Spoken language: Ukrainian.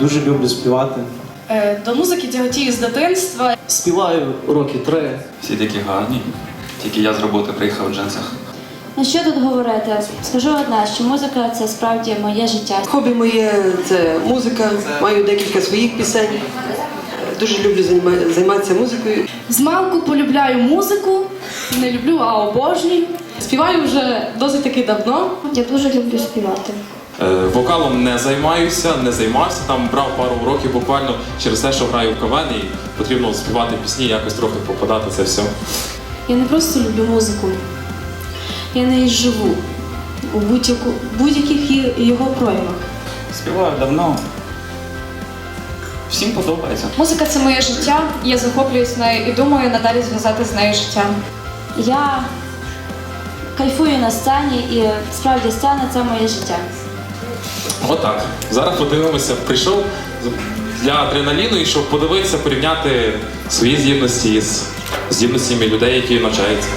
Дуже люблю співати. Е, До музики тяготію з дитинства. Співаю роки три. Всі такі гарні. Тільки я з роботи приїхав в джинсах. Ну що тут говорити? Скажу одне, що музика це справді моє життя. Хобі моє це музика. Маю декілька своїх пісень. Дуже люблю займатися музикою. З малку полюбляю музику. Не люблю, а обожнюю. Співаю вже досить таки давно. Я дуже люблю співати. Е, Вокалом не займаюся, не займався. Там брав пару уроків буквально через те, що граю в КВН і потрібно співати пісні, якось трохи попадати це все. Я не просто люблю музику, я нею живу у будь-яку- будь-яких його проявах. Співаю давно. Всім подобається. Музика це моє життя, я захоплююсь нею і думаю надалі зв'язати з нею життя. Я кайфую на сцені і справді сцена це моє життя. Отак. Зараз подивимося. Прийшов для адреналіну і щоб подивитися, порівняти свої здібності з здібностями людей, які навчаються.